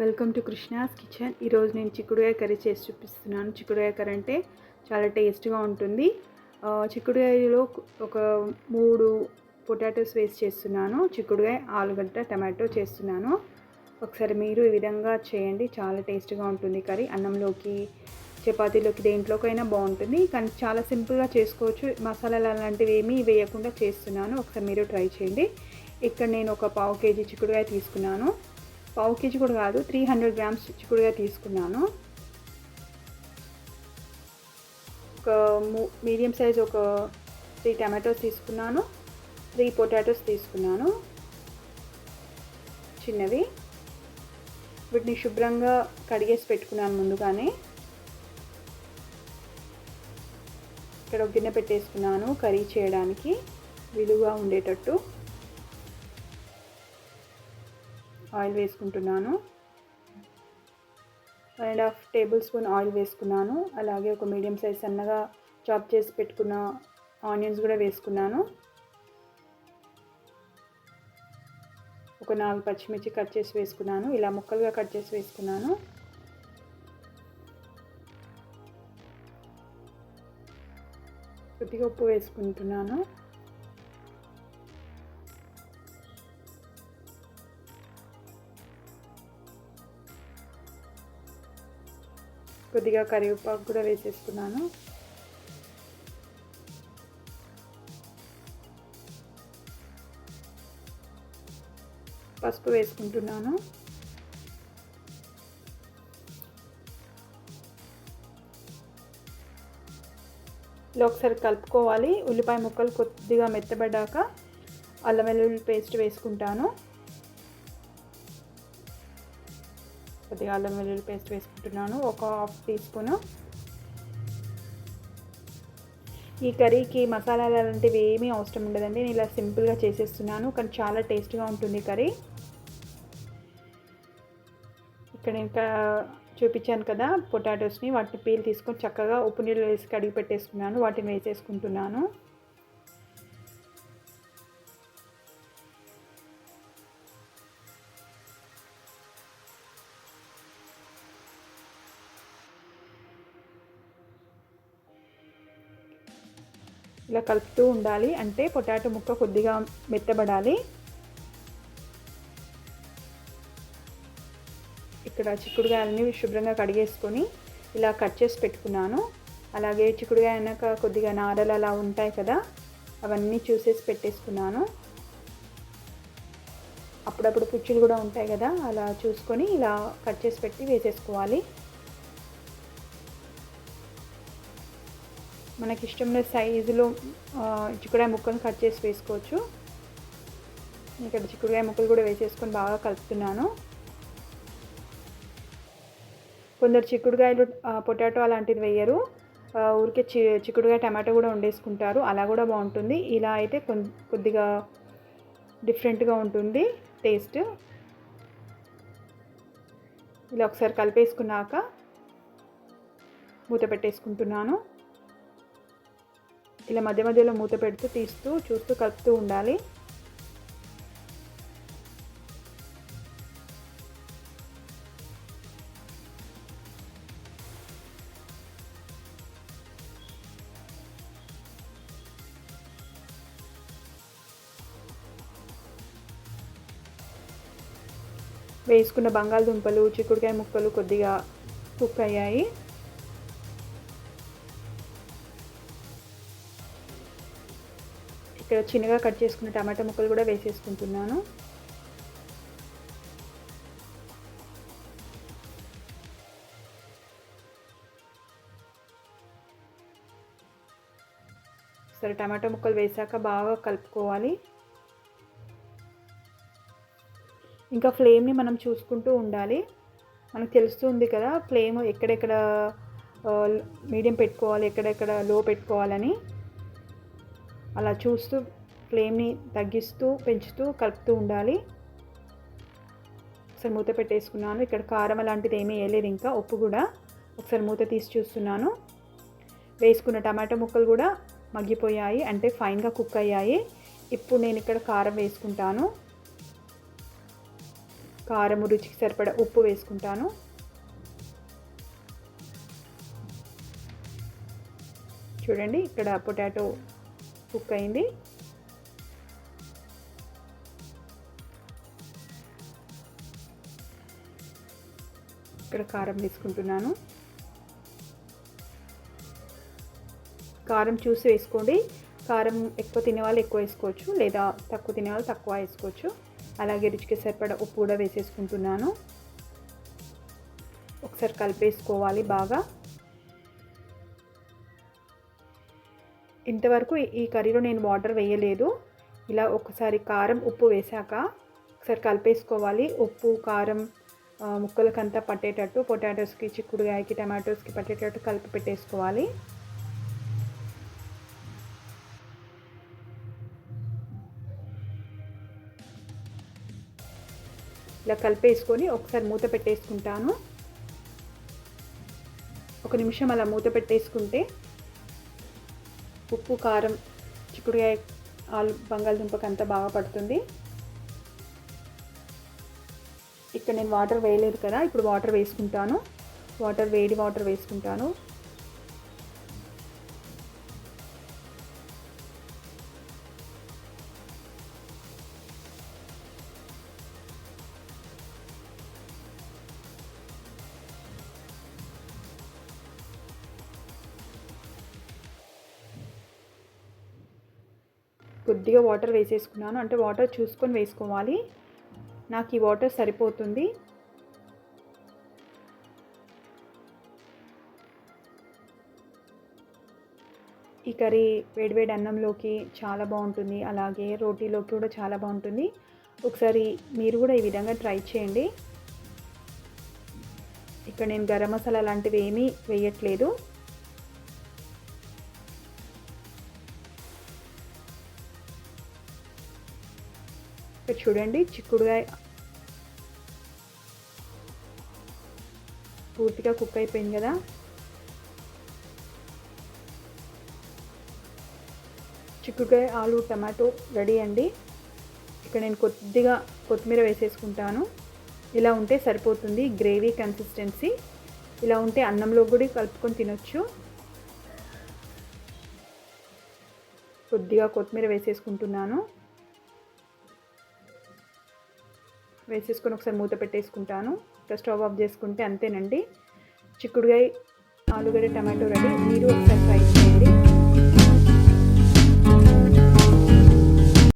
Welcome to Krishna's kitchen. ఈరోజు నేను చిక్కుడుకాయ కర్రీ చేసి చూపిస్తున్నాను. చిక్కుడుకాయ కర్రీ అంటే చాలా టేస్ట్గా ఉంటుంది. చిక్కుడుకాయలో ఒక మూడు పొటాటోస్ వేసి చేస్తున్నాను. చిక్కుడుకాయ ఆలుగడ్డ టమాటో చేస్తున్నాను. ఒకసారి మీరు ఈ విధంగా చేయండి. చాలా టేస్ట్గా ఉంటుంది కర్రీ. అన్నంలోకి చపాతీలోకి దేంట్లోకైనా బాగుంటుంది. కానీ చాలా సింపుల్గా చేసుకోవచ్చు. మసాలాలు అలాంటివి ఏమీ వేయకుండా చేస్తున్నాను. ఒకసారి మీరు ట్రై చేయండి. ఇక్కడ నేను ఒక పావు కేజీ చిక్కుడుకాయ తీసుకున్నాను. పావు కేజీ కూడా కాదు త్రీ హండ్రెడ్ గ్రామ్స్ చిక్కుడుగా తీసుకున్నాను. ఒక మీడియం సైజ్ ఒక త్రీ టమాటోస్ తీసుకున్నాను త్రీ పొటాటోస్ తీసుకున్నాను. చిన్నవి. వీటిని శుభ్రంగా కడిగేసి పెట్టుకున్నాను ముందుగానే. ఇక్కడ ఒక గిన్నె పెట్టేసుకున్నాను కర్రీ చేయడానికి. విలువగా ఉండేటట్టు. ఆయిల్ వేసుకుంటున్నాను. One and half tablespoon oil వేసుకున్నాను. అలాగే ఒక మీడియం సైజ్ సన్నగా చాప్ చేసి పెట్టుకున్న ఆనియన్స్ కూడా వేసుకున్నాను. ఒక నాలుగు పచ్చిమిర్చి కట్ చేసి వేసుకున్నాను. ఇలా ముక్కలుగా కట్ చేసి వేసుకున్నాను. కొద్దిగా ఉప్పు వేసుకుంటున్నాను. కొద్దిగా కరివేపాకు కూడా వేసేసుకున్నాను. పసుపు వేసుకుంటున్నాను. ఇలా ఒకసారి కలుపుకోవాలి. ఉల్లిపాయ ముక్కలు కొద్దిగా మెత్తబడ్డాక అల్లం వెల్లుల్లి పేస్ట్ వేసుకుంటాను. కొద్దిగా అల్లం వెల్లుల్లి పేస్ట్ వేసుకుంటున్నాను. ఒక హాఫ్ టీ స్పూన్. ఈ కర్రీకి మసాలాలు అలాంటివి ఏమీ అవసరం ఉండదండి. నేను ఇలా సింపుల్గా చేసేస్తున్నాను. కానీ చాలా టేస్ట్గా ఉంటుంది కర్రీ. ఇక్కడ ఇంకా చూపించాను కదా పొటాటోస్ని. వాటిని పీల్ తీసుకొని చక్కగా ఉప్పు నీళ్ళు వేసి కడిగి పెట్టేసుకున్నాను. వాటిని వేసేసుకుంటున్నాను. ఇలా కలుపుతూ ఉండాలి. అంటే పొటాటో ముక్క కొద్దిగా మెత్తబడాలి. ఇక్కడ చిక్కుడుగాయలని శుభ్రంగా కడిగేసుకొని ఇలా కట్ చేసి పెట్టుకున్నాను. అలాగే చిక్కుడుగాయ అయినాక కొద్దిగా నారలు అలా ఉంటాయి కదా అవన్నీ చూసేసి పెట్టేసుకున్నాను. అప్పుడప్పుడు పుచ్చులు కూడా ఉంటాయి కదా అలా చూసుకొని ఇలా కట్ చేసి పెట్టి వేసేసుకోవాలి. మనకి ఇష్టమైన సైజులో చిక్కుడుకాయ ముక్కలు కట్ చేసి వేసుకోవచ్చు. ఇక్కడ చిక్కుడుకాయ ముక్కలు కూడా వేసేసుకొని బాగా కలుపుతున్నాను. కొందరు చిక్కుడుకాయలు పొటాటో అలాంటిది వేయరు. ఊరికే చి చిక్కుడుకాయ టమాటో కూడా వండేసుకుంటారు. అలా కూడా బాగుంటుంది. ఇలా అయితే కొద్దిగా డిఫరెంట్గా ఉంటుంది టేస్ట్. ఇలా ఒకసారి కలిపేసుకున్నాక మూత పెట్టేసుకుంటున్నాను. ఇలా మధ్య మధ్యలో మూత పెడుతూ తీస్తూ చూస్తూ కలుపుతూ ఉండాలి. వేసుకున్న బంగాళదుంపలు చిక్కుడుకాయ ముక్కలు కొద్దిగా కుక్ అయ్యాయి. చిన్నగా కట్ చేసుకున్న టమాటా ముక్కలు కూడా వేసేసుకుంటున్నాను. సరే టమాటా ముక్కలు వేసాక బాగా కలుపుకోవాలి. ఇంకా ఫ్లేమ్ని మనం చూసుకుంటూ ఉండాలి. మనకు తెలుస్తుంది కదా ఫ్లేమ్ ఎక్కడెక్కడ మీడియం పెట్టుకోవాలి ఎక్కడెక్కడ లో పెట్టుకోవాలని. అలా చూస్తూ ఫ్లేమ్ని తగ్గిస్తూ పెంచుతూ కలుపుతూ ఉండాలి. ఒకసారి మూత పెట్టేసుకున్నాను. ఇక్కడ కారం అలాంటిది ఏమీ వేయలేదు ఇంకా ఉప్పు కూడా. ఒకసారి మూత తీసి చూస్తున్నాను. వేసుకున్న టమాటో ముక్కలు కూడా మగ్గిపోయాయి అంటే ఫైన్గా కుక్ అయ్యాయి. ఇప్పుడు నేను ఇక్కడ కారం వేసుకుంటాను. కారం రుచికి సరిపడా ఉప్పు వేసుకుంటాను. చూడండి ఇక్కడ పొటాటో కుక్ అయింది. ఇక్కడ కారం వేసుకుంటున్నాను కారం చూసి వేసుకోండి. కారం ఎక్కువ తినేవాళ్ళు ఎక్కువ వేసుకోవచ్చు లేదా తక్కువ తినేవాళ్ళు తక్కువ వేసుకోవచ్చు. అలాగే రుచికి సరిపడా ఉప్పు కూడా వేసేసుకుంటున్నాను. ఒకసారి కలిపేసుకోవాలి బాగా. ఇంతవరకు ఈ కర్రీలో నేను వాటర్ వేయలేదు. ఇలా ఒకసారి కారం ఉప్పు వేసాక ఒకసారి కలిపేసుకోవాలి. ఉప్పు కారం ముక్కలకంతా పట్టేటట్టు పొటాటోస్కి చిక్కుడుగాయకి టమాటోస్కి పట్టేటట్టు కలిపి పెట్టేసుకోవాలి. ఇలా కలిపేసుకొని ఒకసారి మూత పెట్టేసుకుంటాను. ఒక నిమిషం అలా మూత పెట్టేసుకుంటే ఉప్పు కారం చిక్కుడుకాయ ఆలు బంగాళదుంపకి అంతా బాగా పడుతుంది. ఇక్కడ నేను వాటర్ వేయలేదు కదా ఇప్పుడు వాటర్ వేసుకుంటాను. వాటర్ వేడి వాటర్ వేసుకుంటాను. కొద్దిగా వాటర్ వేసేసుకున్నాను. అంటే వాటర్ చూసుకొని వేసుకోవాలి. నాకు ఈ వాటర్ సరిపోతుంది. ఈ కర్రీ వేడివేడి అన్నంలోకి చాలా బాగుంటుంది. అలాగే రోటీలోకి కూడా చాలా బాగుంటుంది. ఒకసారి మీరు కూడా ఈ విధంగా ట్రై చేయండి. ఇక్కడ నేను గరం మసాలా లాంటివి ఏమీ వేయట్లేదు. ఇక్కడ చూడండి చిక్కుడుగాయ పూర్తిగా కుక్ అయిపోయింది కదా. చిక్కుడుకాయ ఆలు టమాటో రెడీ అండి. ఇక్కడ నేను కొద్దిగా కొత్తిమీర వేసేసుకుంటాను. ఇలా ఉంటే సరిపోతుంది గ్రేవీ కన్సిస్టెన్సీ. ఇలా ఉంటే అన్నంలో కూడా కలుపుకొని తినొచ్చు. కొద్దిగా కొత్తిమీర వేసేసుకుంటున్నాను. వేసేసుకొని ఒకసారి మూత పెట్టేసుకుంటాను. ఇంకా స్టవ్ ఆఫ్ చేసుకుంటే అంతేనండి. చిక్కుడుగాయ ఆలుగడ్డ టమాటో రెడీ. మీరు ఒకసారి ట్రై